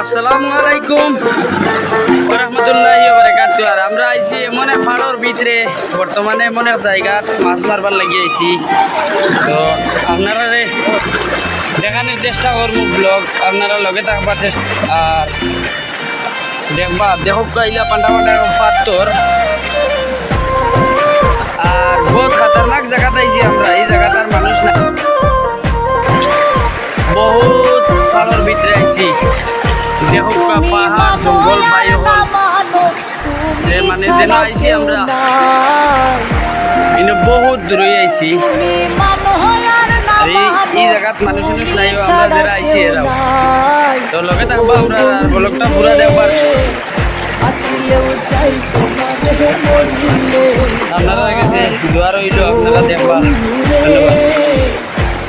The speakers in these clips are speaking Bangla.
আসসালামু আলাইকুম রহমতুল্লাহি আর আমরা আইছি এমন এক ভিতরে। বর্তমানে এমন এক মাছ মারবার লাগি আইছি। তো আপনারা দেখানোর চেষ্টা করব ব্লগ। আপনারা লগে থাকবার চেষ্টা আর দেখবা দেখো কাইলা পান্ডা পান্ডা ফাত্তর আর বহুত খাতারনাক জায়গাতে আইছি আমরা। এই জায়গাটার মানুষ না বহুত ফালোর ভিতরে আইছি। পাহাড় জঙ্গল বাই হল যে মানে যেন আইছি আমরা। কিন্তু বহুত দূরে আইছি। এই জায়গাত মানুষ মানুষ নাই আমরা যারা আইছি এরাও। তো লগে থাকব আমরা ব্লগটা পুরা দেখবার আপনারা গেছে দুয়ার হইল আপনারা দেখবা ধন্যবাদ।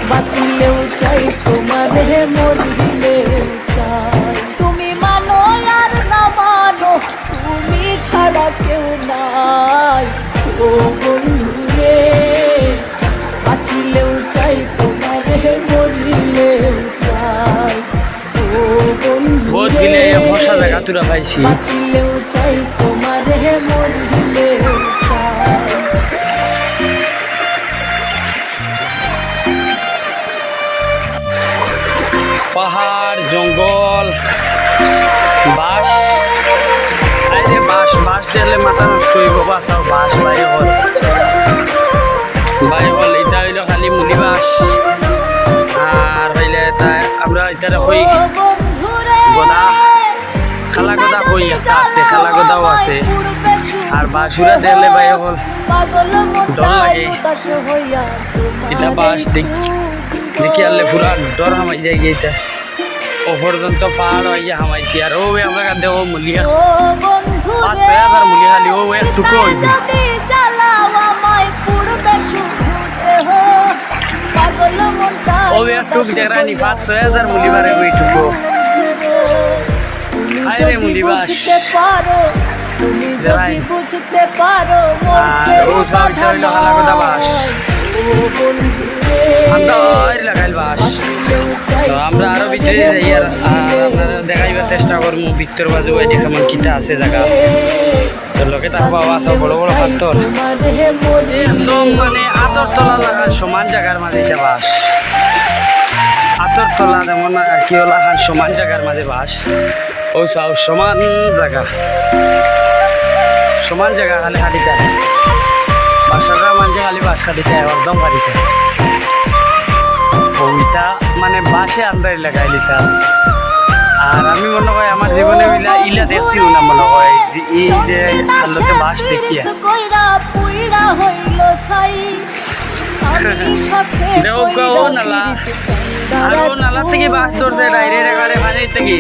বাঁচিলেও চাই তোমার মরিলেও ছাড়া কেউ নাই। ও বন্ধু রে বাঁচিলেও চাই তোমার মরিলেও চাই। ও বন্ধু রে, জায়গা পাইছি। বাঁচিলেও বাস মাথা নষ্ট হইব বাসাও বাস বাই হল। বাই হল এটা হইল খালি মুলি বাস আর হইলে এটা, আমরা এটা কই গদা, খালা গদা একটা আছে, খালা গদাও আছে। আর বাসুরা দেখলে বাই হল। ডর লাগে। এটা বাস দেখ দেখি আনলে পুরা ডর হামাই যায় গিয়ে ও পর্যন্ত পাহাড় হইয়া হামাইছি। আর ও এক জায়গা দেবো মুলিয়া পাঁচ ছয় হাজার মুলি খালি ও একটুকু হইবে ও একটুক দেখানি পাঁচ ছয় হাজার মুলি বারে ওইটুকু রে মুলিবাস। তুমি যদি বুঝতে পারো ও সাইডটা হইল হালাকোদা বাস। আমরা আরও ভিতরে যাই আর আর আপনারা দেখাইবার চেষ্টা করব ভিতর বাজু এটি কেমন কিতা আছে জায়গা তো লোকে থাকব আছে বড় বড় পাথর। একদম মানে আতর তলা লাগার সমান জায়গার মাঝে এটা বাস। আতর তলা যেমন কি হলো আর সমান জায়গার মাঝে বাস। ও সব সমান জায়গা সমান জায়গা খালি খালিতে বাসাটা মাঝে খালি বাস খালিতে একদম খালিতে ওইটা মানে বাসে আন্দার লাগাই আর আমি মনে হয় আমার জীবনে ইলা ইলা দেখছিও না মনে হয় যে এই যে আল্লোতে বাস দেখিয়া। দেও নালা। আর ও নালা থেকে বাস ধরছে ডাইরেক্ট একারে পানির থেকে।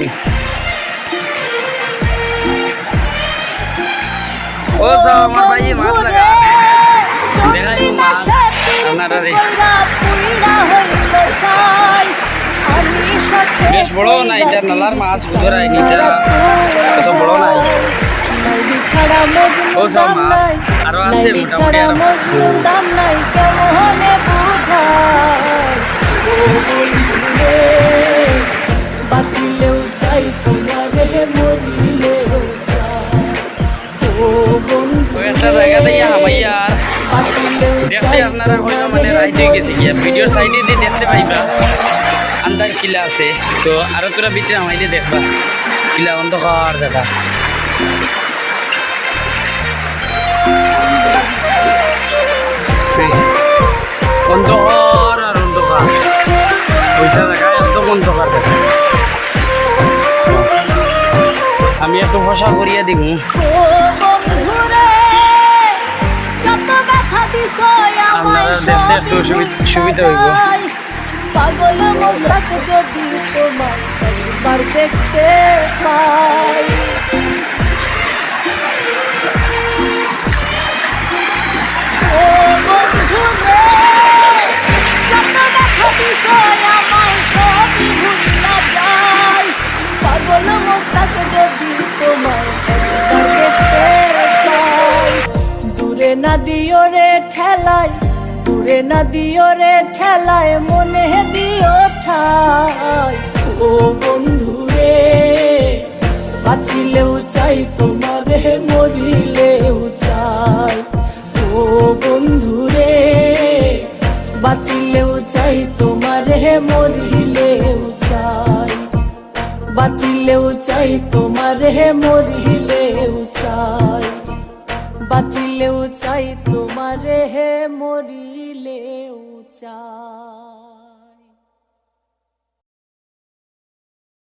ও সব আমার ভাই মাছ লাগা। দেখাই মাছ। আপনারা রে। বড় না এটা নালার মাছ ধরাই এটা কত বড় নাই। ও নাই বাঁচিলেও চাই তোমারে মরিলেও আপনারা মানে ভিডিওর সাইডে দিয়ে দেখতে পাইবা। কিলা আছে। তো আরও তোরা ভিতরে আমাইলে দেখবা। কিলা অন্ধকার জায়গা অন্ধকার আর অন্ধকার ওইটা জায়গায় একদম অন্ধকার দেখা আমি একটু ভরসা করিয়া দিব আপনারা দেখতে একটু সুবি- সুবিধা হইব। না দিও রে ঠেলায় পুরে না দিও রে ঠেলায় মনে দিও ঠাই। ও বন্ধু রে বাঁচিলেও চাই, তোমারে মরিলেও চাই। ও বন্ধু রে বাঁচিলেও চাই, তোমারে মরিলেও চাই। বাঁচিলেও চাই, তোমারে মরিলে বাঁচিলেও চাই তোমারে হে মরিলেও চাই।